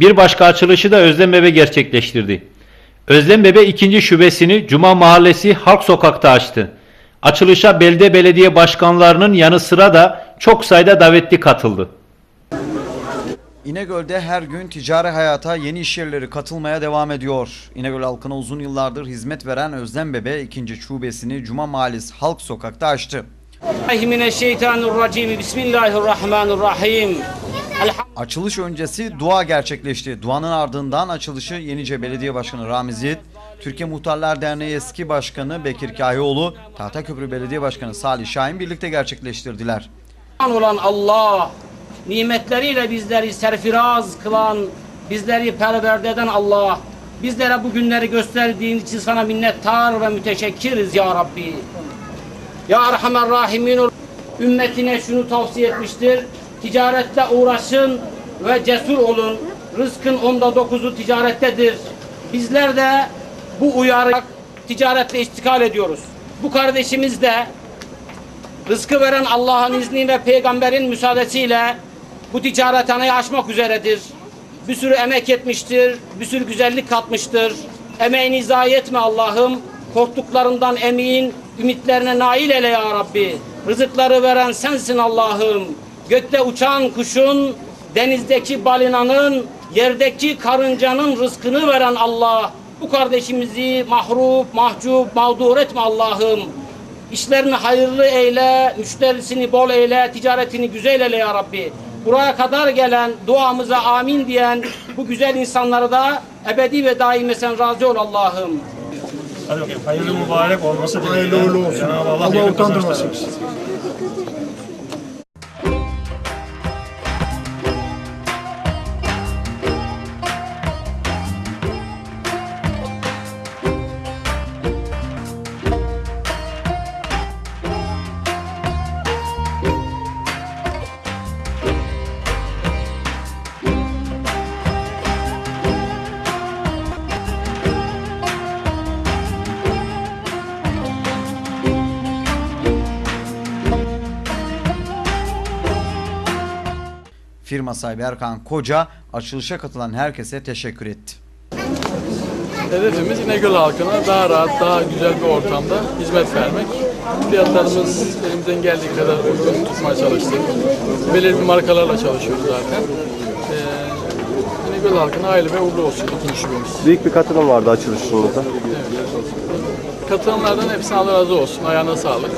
Bir başka açılışı da Özlem Bebe gerçekleştirdi. Özlem Bebe ikinci şubesini Cuma Mahallesi Halk Sokak'ta açtı. Açılışa belde belediye başkanlarının yanı sıra da çok sayıda davetli katıldı. İnegöl'de her gün ticari hayata yeni iş yerleri katılmaya devam ediyor. İnegöl halkına uzun yıllardır hizmet veren Özlem Bebe ikinci şubesini Cuma Mahallesi Halk Sokak'ta açtı. Bismillahirrahmanirrahim. Açılış öncesi dua gerçekleşti. Duanın ardından açılışı Yenice Belediye Başkanı Ramiz Yiğit, Türkiye Muhtarlar Derneği eski başkanı Bekir Kahyoğlu, Tahtaköprü Belediye Başkanı Salih Şahin birlikte gerçekleştirdiler. olan Allah, nimetleriyle bizleri serfiraz kılan, bizleri perverde eden Allah, bizlere bu günleri gösterdiğin için sana minnettar ve müteşekkiriz ya Rabbi. Ya Erhamer Rahimin ümmetine şunu tavsiye etmiştir. Ticarette uğraşın ve cesur olun. Rızkın onda dokuzu ticarettedir. Bizler de bu uyarı ticaretle istikal ediyoruz. Bu kardeşimiz de rızkı veren Allah'ın izniyle peygamberin müsaadesiyle bu ticarethaneyi açmak üzeredir. Bir sürü emek etmiştir, bir sürü güzellik katmıştır. Emeğini zayi etme Allah'ım. Korktuklarından emin, ümitlerine nail eyle ya Rabbi. Rızıkları veren sensin Allah'ım. Gökte uçan kuşun, denizdeki balinanın, yerdeki karıncanın rızkını veren Allah. Bu kardeşimizi mahrup, mahcup, mağdur etme Allah'ım. İşlerini hayırlı eyle, müşterisini bol eyle, ticaretini güzel eyle ya Rabbi. Buraya kadar gelen, duamıza amin diyen bu güzel insanları da ebedi ve daimi sen razı ol Allah'ım. Hayırlı mübarek olması dileğiyle. Hayırlı uğurlu olsun. Allah, Allah utandırmasın. Firma sahibi Erkan Koca açılışa katılan herkese teşekkür etti. Hedefimiz İnegöl halkına daha rahat, daha güzel bir ortamda hizmet vermek. Fiyatlarımız elimizden geldiği kadar uygun tutmaya çalıştık. Belirli markalarla çalışıyoruz zaten. Ee, İnegöl halkına hayırlı ve uğurlu olsun ikinci şubemiz. Büyük bir katılım vardı açılışınızda. Katılanlardan hepsine Allah razı olsun. Ayağına sağlık.